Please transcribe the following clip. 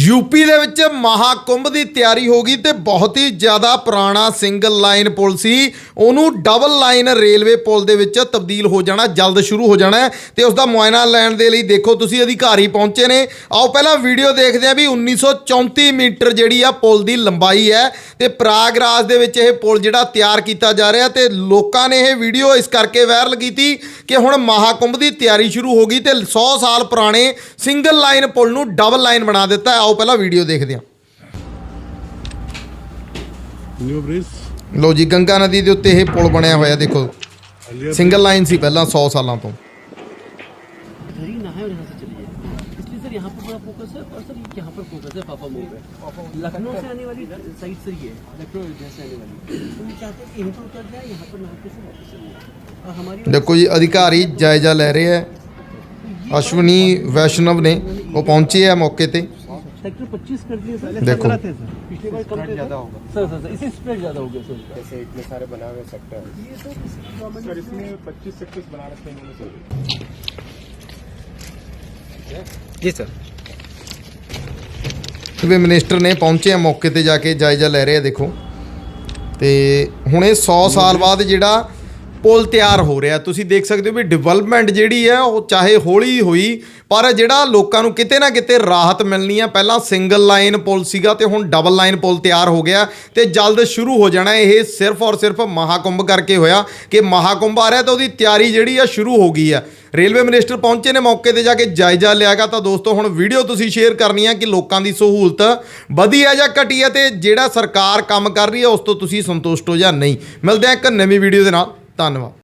UP ਦੇ ਵਿੱਚ ਮਹਾਕੁੰਭ ਦੀ ਤਿਆਰੀ ਹੋ ਗਈ ਤੇ ਬਹੁਤ ਹੀ ਜ਼ਿਆਦਾ ਪੁਰਾਣਾ ਸਿੰਗਲ ਲਾਈਨ ਪੁਲ ਸੀ ਉਹਨੂੰ ਡਬਲ ਲਾਈਨ ਰੇਲਵੇ ਪੁਲ ਦੇ ਵਿੱਚ ਤਬਦੀਲ ਹੋ ਜਾਣਾ, ਜਲਦ ਸ਼ੁਰੂ ਹੋ ਜਾਣਾ ਹੈ ਤੇ ਉਸ ਦਾ ਮੁਆਇਨਾ ਲੈਣ ਦੇ ਲਈ ਦੇਖੋ ਤੁਸੀਂ ਅਧਿਕਾਰੀ ਪਹੁੰਚੇ ਨੇ ਆਓ ਪਹਿਲਾਂ ਵੀਡੀਓ ਦੇਖਦੇ ਹਾਂ ਵੀ 1934 ਮੀਟਰ ਜਿਹੜੀ ਆ ਪੁਲ ਦੀ ਲੰਬਾਈ ਹੈ ਤੇ ਪ੍ਰਾਗਰਾਜ ਦੇ ਵਿੱਚ ਇਹ ਪੁਲ ਜਿਹੜਾ ਤਿਆਰ ਕੀਤਾ ਜਾ ਰਿਹਾ ਤੇ ਲੋਕਾਂ ਨੇ ਇਹ ਵੀਡੀਓ ਇਸ ਕਰਕੇ ਵਾਇਰਲ ਕੀਤੀ ਕਿ ਹੁਣ ਮਹਾਕੁੰਭ ਦੀ ਤਿਆਰੀ ਸ਼ੁਰੂ ਹੋ ਗਈ ਤੇ 100 ਸਾਲ ਪੁਰਾਣੇ ਸਿੰਗਲ ਲਾਈਨ ਪੁਲ ਨੂੰ ਡਬਲ ਲਾਈਨ ਬਣਾ ਦਿੱਤਾ ਹੈ। ਆਓ ਪਹਿਲਾਂ ਵੀਡੀਓ ਦੇਖਦੇ ਹਾਂ ਨਿਊ ਬ੍ਰਿਜ ਲੋ ਜੀ ਗੰਗਾ ਨਦੀ ਦੇ ਉੱਤੇ ਇਹ ਪੁਲ ਬਣਿਆ ਹੋਇਆ ਦੇਖੋ ਅਲੀਆ ਸਿੰਗਲ ਲਾਈਨ ਸੀ ਪਹਿਲਾਂ 100 ਸਾਲਾਂ ਤੋਂ इधर ही ना है और यहाँ से चलिए इसलिए सर यहाँ पर बड़ा फोकस है और सर यहाँ पर फोकस है पापा मोड़ पे लखनऊ से आने वाली साइड से ये है लखनऊ अयोध्या से आने वाली तो हम चाहते हैं कि यहीं पर उतर जाए यहाँ पर नहाते से वापस चलिए और हमारी ਦੇਖੋ ਜੀ ਅਧਿਕਾਰੀ ਜਾਇਜ਼ਾ ਲੈ ਰਹੇ ਹੈ ਅਸ਼ਵਨੀ ਵੈਸ਼ਨਵ ਨੇ ਉਹ ਪਹੁੰਚੇ ਆ ਮੌਕੇ ਤੇ सेक्टर 25 कर दिए सर देखो पिछली बार कम ज़्यादा होगा सर सर सर इसे स्प्रेड ज़्यादा हो गया सर इसका। जैसे इतने सारे बना हुए सेक्टर ये तो गवर्नमेंट सर इसमें 25 सेक्टर्स बना रखे हैं इन्होंने सर जी सर ਵੀ ਮਿਨਿਸਟਰ ਨੇ ਪਹੁੰਚੇ ਆ ਮੌਕੇ ਤੇ ਜਾ ਕੇ ਜਾਇਜ਼ਾ ਲੈ ਰਹੇ ਆ ਦੇਖੋ ਤੇ ਹੁਣ ਇਹ 100 ਸਾਲ ਬਾਅਦ ਜਿਹੜਾ ਪੁਲ ਤਿਆਰ ਹੋ ਰਿਹਾ। ਤੁਸੀਂ ਦੇਖ ਸਕਦੇ ਹੋ ਵੀ ਡਿਵੈਲਪਮੈਂਟ ਜਿਹੜੀ ਹੈ, ਉਹ ਚਾਹੇ ਹੌਲੀ ਹੋਈ, ਪਰ ਜਿਹੜਾ ਲੋਕਾਂ ਨੂੰ ਕਿਤੇ ਨਾ ਕਿਤੇ ਰਾਹਤ ਮਿਲਣੀ ਆ ਪਹਿਲਾਂ ਸਿੰਗਲ ਲਾਈਨ ਪੁਲ ਸੀਗਾ ਤੇ ਹੁਣ ਡਬਲ ਲਾਈਨ ਪੁਲ ਤਿਆਰ ਹੋ ਗਿਆ ਤੇ ਜਲਦ ਸ਼ੁਰੂ ਹੋ ਜਾਣਾ। ਇਹ ਸਿਰਫ ਔਰ ਸਿਰਫ ਮਹਾਕੁੰਭ ਕਰਕੇ ਹੋਇਆ। ਕਿ ਮਹਾਕੁੰਭ ਆ ਰਿਹਾ ਤਾਂ ਉਹਦੀ ਤਿਆਰੀ ਜਿਹੜੀ ਆ ਸ਼ੁਰੂ ਹੋ ਗਈ ਆ ਰੇਲਵੇ ਮਿਨਿਸਟਰ ਪਹੁੰਚੇ ਨੇ ਮੌਕੇ ਤੇ ਜਾ ਕੇ ਜਾਇਜ਼ਾ ਲਿਆਗਾ ਤਾਂ ਦੋਸਤੋ, ਹੁਣ ਵੀਡੀਓ ਤੁਸੀਂ ਸ਼ੇਅਰ ਕਰਨੀ ਆ ਕਿ ਲੋਕਾਂ ਦੀ ਸਹੂਲਤ ਵਧੀ ਹੈ ਜਾਂ ਘਟੀ ਹੈ ਤੇ ਜਿਹੜਾ ਸਰਕਾਰ ਕੰਮ ਕਰ ਰਹੀ ਹੈ, ਉਸ ਤੋਂ ਤੁਸੀਂ ਸੰਤੁਸ਼ਟ ਹੋ ਜਾਂ ਨਹੀਂ। ਮਿਲਦੇ ਆ ਇੱਕ ਨਵੀਂ ਵੀਡੀਓ ਦੇ ਨਾਲ। ਧੰਨਵਾਦ